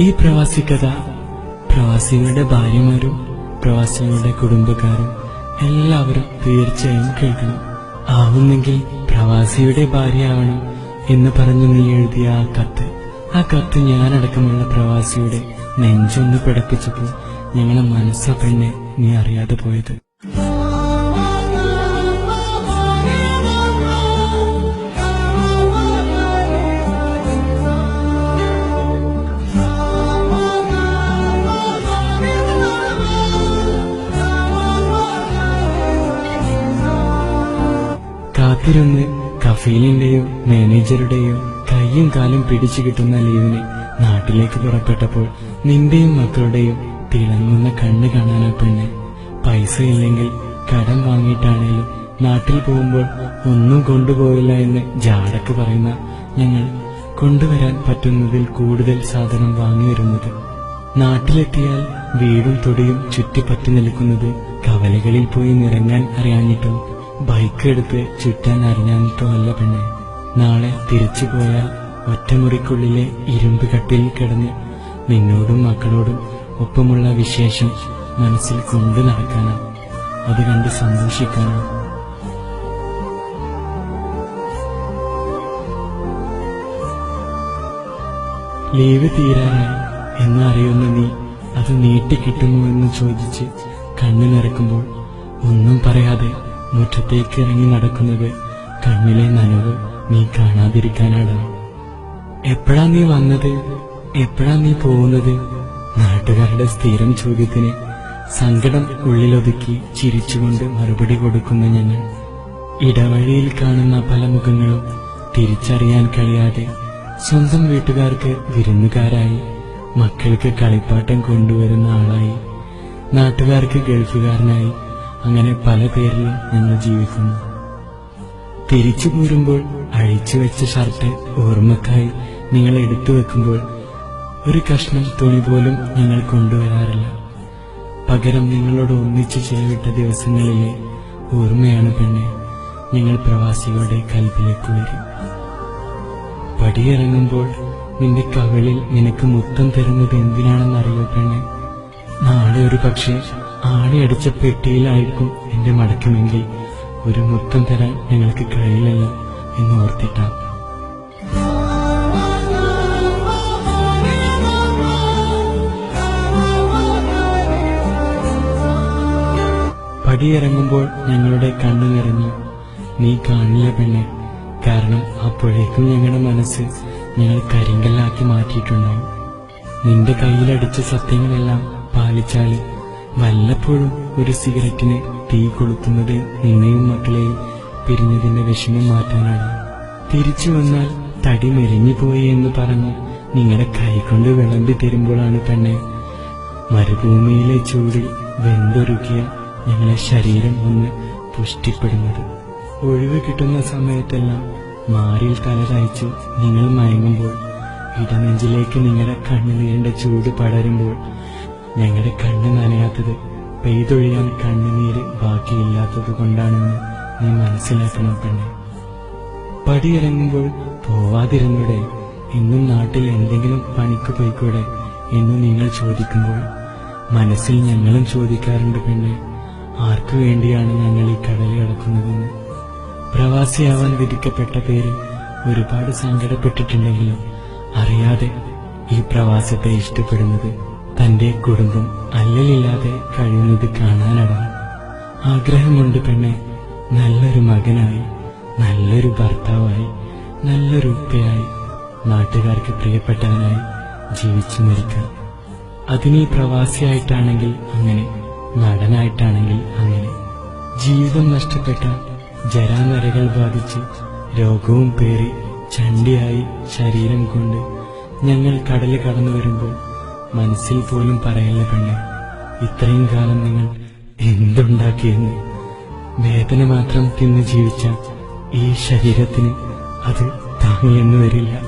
ഈ പ്രവാസി കഥ പ്രവാസികളുടെ ഭാര്യമാരും പ്രവാസികളുടെ കുടുംബക്കാരും എല്ലാവരും തീർച്ചയായും കേൾക്കണം. ആവുന്നെങ്കിൽ പ്രവാസിയുടെ ഭാര്യയാവണം എന്ന് പറഞ്ഞു നീ എഴുതിയ ആ കത്ത്. ആ കത്ത് ഞാനടക്കമുള്ള പ്രവാസിയുടെ നെഞ്ചൊന്ന് പിടപ്പിച്ചപ്പോൾ ഞങ്ങളെ മനസ്സ പെണ്ണെ നീ അറിയാതെ പോയത്. കാത്തിരുന്ന് കഫീലിന്റെയും മാനേജറുടെയും കൈയും കാലും പിടിച്ചു കിട്ടുന്ന ലീവിന് നാട്ടിലേക്ക് പുറപ്പെട്ടപ്പോൾ നിന്റെയും മക്കളുടെയും തിളങ്ങുന്ന കണ്ണ് കാണാനോ പെണ്ണ് പൈസ ഇല്ലെങ്കിൽ കടം വാങ്ങിയിട്ടാണേലും നാട്ടിൽ പോകുമ്പോൾ ഒന്നും കൊണ്ടുപോയില്ല എന്ന് ജാടക്ക് പറയുന്ന ഞങ്ങൾ കൊണ്ടുവരാൻ പറ്റുന്നതിൽ കൂടുതൽ സാധനം വാങ്ങി വരുന്നത്. നാട്ടിലെത്തിയാൽ വീടും തൊടിയും ചുറ്റിപ്പറ്റി നിൽക്കുന്നത് കവലകളിൽ പോയി നിറങ്ങാൻ അറിയാഞ്ഞിട്ടോ ബൈക്ക് എടുത്ത് ചുറ്റാൻ അറിഞ്ഞാഞ്ഞിട്ടോ അല്ല പെണ്ണെ. നാളെ തിരിച്ചു പോയാൽ ഒറ്റമുറിക്കുള്ളിലെ ഇരുമ്പ് കട്ടിൽ കിടന്ന് നിന്നോടും മക്കളോടും ഒപ്പമുള്ള വിശേഷം മനസ്സിൽ കൊണ്ടു നടക്കാനാ. അത് കണ്ട് സന്തോഷിക്കാനാ. ലീവ് തീരാനായി എന്നറിയുന്ന നീ അത് നീട്ടിക്കിട്ടുമോ എന്ന് ചോദിച്ച് കണ്ണു നിറക്കുമ്പോൾ ഒന്നും പറയാതെ മുറ്റത്തേക്ക് ഇറങ്ങി നടക്കുന്നത് കണ്ണിലെ നനവ് നീ കാണാതിരിക്കാനാണ്. എപ്പോഴാ നീ വന്നത്? എപ്പോഴാ നീ പോകുന്നത്? നാട്ടുകാരുടെ സ്ഥിരം ചോദ്യത്തിന് സങ്കടം ഉള്ളിലൊതുക്കി ചിരിച്ചുകൊണ്ട് മറുപടി കൊടുക്കുന്ന ഞങ്ങൾ ഇടവഴിയിൽ കാണുന്ന പല മുഖങ്ങളും തിരിച്ചറിയാൻ കഴിയാതെ സ്വന്തം വീട്ടുകാർക്ക് വിരുന്നുകാരായി മക്കൾക്ക് കളിപ്പാട്ടം കൊണ്ടുവരുന്ന ആളായി നാട്ടുകാർക്ക് ഗൾഫുകാരനായി അങ്ങനെ പല പേരിൽ ഞങ്ങൾ ജീവിക്കുന്നു. തിരിച്ചു പോരുമ്പോൾ അഴിച്ചു വെച്ച ഷർട്ട് ഓർമ്മക്കായി നിങ്ങൾ എടുത്തു വെക്കുമ്പോൾ ഒരു കഷ്ണം തുണി പോലും ഞങ്ങൾ കൊണ്ടുവരാറില്ല. പകരം നിങ്ങളോട് ഒന്നിച്ചു ചെലവിട്ട ദിവസങ്ങളിലെ ഓർമ്മയാണ് പെണ്ണെ നിങ്ങൾ പ്രവാസികളുടെ കൽപ്പിലേക്ക് വരും. പടിയിറങ്ങുമ്പോൾ നിന്റെ കവളിൽ നിനക്ക് മുത്തം തരുന്നത് എന്തിനാണെന്നറിയോ പെണ്ണെ? നാളെ ഒരു പക്ഷേ ആണിയടിച്ച പെട്ടിയിലായിരിക്കും എന്റെ മടക്കമെങ്കിൽ. ഒരു മുത്തം തരാൻ ഞങ്ങൾക്ക് കഴിയില്ലല്ലോ എന്ന് ഓർത്തിട്ടാണ് പടിയിറങ്ങുമ്പോൾ ഞങ്ങളുടെ കണ്ണു നിറഞ്ഞു. നീ കാണില്ല പെണ്ണെ. കാരണം അപ്പോഴേക്കും ഞങ്ങളുടെ മനസ്സ് ഞങ്ങൾ കരിങ്കല്ലാക്കി മാറ്റിയിട്ടുണ്ടാവും. നിന്റെ കയ്യിലടിച്ച സത്യങ്ങളെല്ലാം പാലിച്ചാൽ വല്ലപ്പോഴും ഒരു സിഗരറ്റിന് തീ കൊളുത്തുന്നത് നിന്നെയും മക്കളെയും പിരിഞ്ഞതിന്റെ വിഷമം മാറ്റാനാണ് തിരിച്ചു വന്നാൽ തടി മെരിഞ്ഞുപോയി എന്ന് പറഞ്ഞ് നിങ്ങളെ കൈകൊണ്ട് വിളമ്പി തരുമ്പോഴാണ് പെണ്ണെ. മരുഭൂമിയിലെ ചൂടിൽ വെന്തൊരുക്കിയ ഞങ്ങളെ ശരീരം ഒന്ന് പുഷ്ടിപ്പെടുന്നത്. ഒഴിവ് കിട്ടുന്ന സമയത്തെല്ലാം മാറിൽ തലതായിച്ച് നിങ്ങൾ മയങ്ങുമ്പോൾ ഇടനെഞ്ചിലേക്ക് നിങ്ങളുടെ കണ്ണുനീരിന്റെ ചൂട് പടരുമ്പോൾ ഞങ്ങളുടെ കണ്ണ് നനയാത്തത് പെയ്തൊഴിയാൻ കണ്ണുനീര് ബാക്കിയില്ലാത്തത് കൊണ്ടാണെന്ന് നീ മനസ്സിലാക്കണം പെണ്ണെ. പടിയിറങ്ങുമ്പോൾ പോവാതിരുന്നൂടെ ഇന്നും നാട്ടിൽ എന്തെങ്കിലും പണിക്ക് പോയിക്കൂടെ എന്ന് നിങ്ങൾ ചോദിക്കുമ്പോൾ മനസ്സിൽ ഞങ്ങളും ചോദിക്കാറുണ്ട് പെണ്ണെ ആർക്കു വേണ്ടിയാണ് ഞങ്ങൾ ഈ കടൽ കിടക്കുന്നതെന്ന്. പ്രവാസിയാവാൻ വിധിക്കപ്പെട്ട പേര് ഒരുപാട് സങ്കടപ്പെട്ടിട്ടുണ്ടെങ്കിലും അറിയാതെ ഈ പ്രവാസത്തെ ഇഷ്ടപ്പെടുന്നത് തന്റെ കുടുംബം അല്ലലില്ലാതെ കഴിയുന്നത് കാണാനടാണ് ആഗ്രഹമുണ്ട് പെണ്ണെ നല്ലൊരു മകനായി നല്ലൊരു ഭർത്താവായി നല്ലൊരു ഉപ്പയായി നാട്ടുകാർക്ക് പ്രിയപ്പെട്ടവനായി ജീവിച്ചു മരിക്കാം അതിനീ പ്രവാസിയായിട്ടാണെങ്കിൽ അങ്ങനെ നടനായിട്ടാണെങ്കിൽ അങ്ങനെ. ജീവിതം നഷ്ടപ്പെട്ട ജരാനരകൾ ബാധിച്ച് രോഗവും പേറി ചണ്ടിയായി ശരീരം കൊണ്ട് ഞങ്ങൾ കടൽ കടന്നു വരുമ്പോൾ മനസ്സിൽ പോലും പറയല്ല പെണ്ണെ? ഇത്രയും കാലം നിങ്ങൾ എന്തുണ്ടാക്കിയെന്ന്? വേദന മാത്രം തിന്ന് ജീവിച്ച ഈ ശരീരത്തിന് അത് താങ്ങിയെന്ന് വരില്ല.